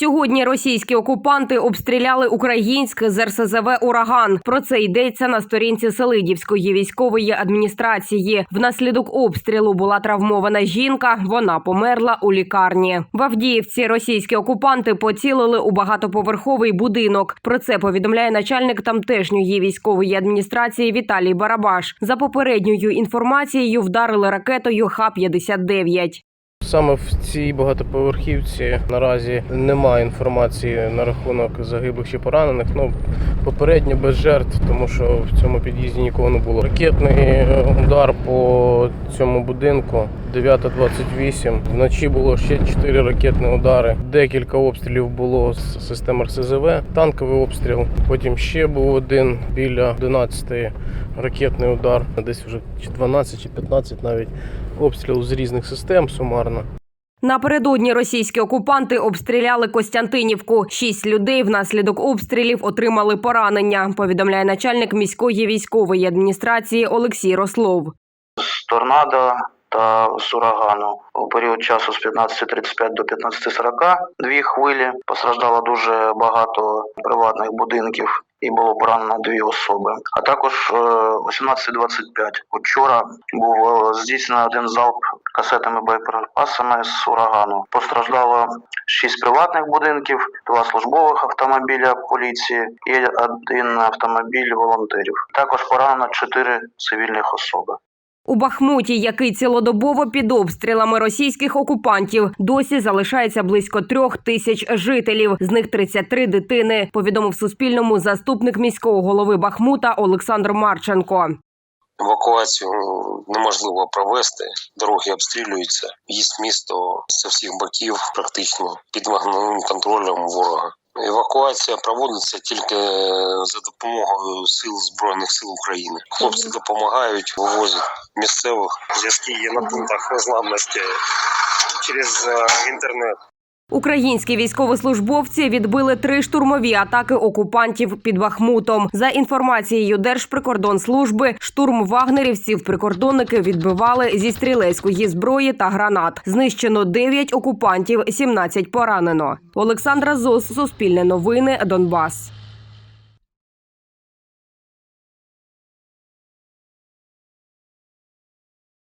Сьогодні російські окупанти обстріляли українське з РСЗВ Ураган. Про це йдеться на сторінці Селидівської військової адміністрації. Внаслідок обстрілу була травмована жінка. Вона померла у лікарні. В Авдіївці російські окупанти поцілили у багатоповерховий будинок. Про це повідомляє начальник тамтешньої військової адміністрації Віталій Барабаш. За попередньою інформацією, вдарили ракетою Х-59. Саме в цій багатоповерхівці наразі немає інформації на рахунок загиблих чи поранених. Ну попередньо без жертв, тому що в цьому під'їзді нікого не було. Ракетний е, удар по цьому будинку 9.28. Вночі було ще 4 ракетні удари. Декілька обстрілів було з систем РСЗВ, танковий обстріл. Потім ще був один біля 11 ракетний удар. Десь вже чи 12 чи 15 навіть обстріл з різних систем сумарно. Напередодні російські окупанти обстріляли Костянтинівку. Шість людей внаслідок обстрілів отримали поранення. Повідомляє начальник міської військової адміністрації Олексій Рослов. з торнадо та з урагану. У період часу з 15.35 до 15.40 дві хвилі. Постраждало дуже багато приватних будинків і було поранено дві особи. А також е, 18.25 вчора був е, здійснений один залп касетами боєприпасами з урагану. Постраждало шість приватних будинків, два службових автомобіля поліції і один автомобіль волонтерів. Також поранено чотири цивільних особи. У Бахмуті, який цілодобово під обстрілами російських окупантів, досі залишається близько трьох тисяч жителів. З них 33 дитини. Повідомив Суспільному заступник міського голови Бахмута Олександр Марченко. Евакуацію неможливо провести, дороги обстрілюються. Їсть місто з всіх боків практично під вогневим контролем ворога. Евакуація проводиться тільки за допомогою сил збройних сил України. Хлопці допомагають, вивозять місцевих. Зв'язки є на пунктах незламності через е, інтернет. Українські військовослужбовці відбили три штурмові атаки окупантів під Бахмутом. За інформацією Держприкордонслужби, штурм вагнерівців прикордонники відбивали зі стрілецької зброї та гранат. Знищено 9 окупантів, 17 поранено. Олександра Зос, Суспільне новини, Донбас.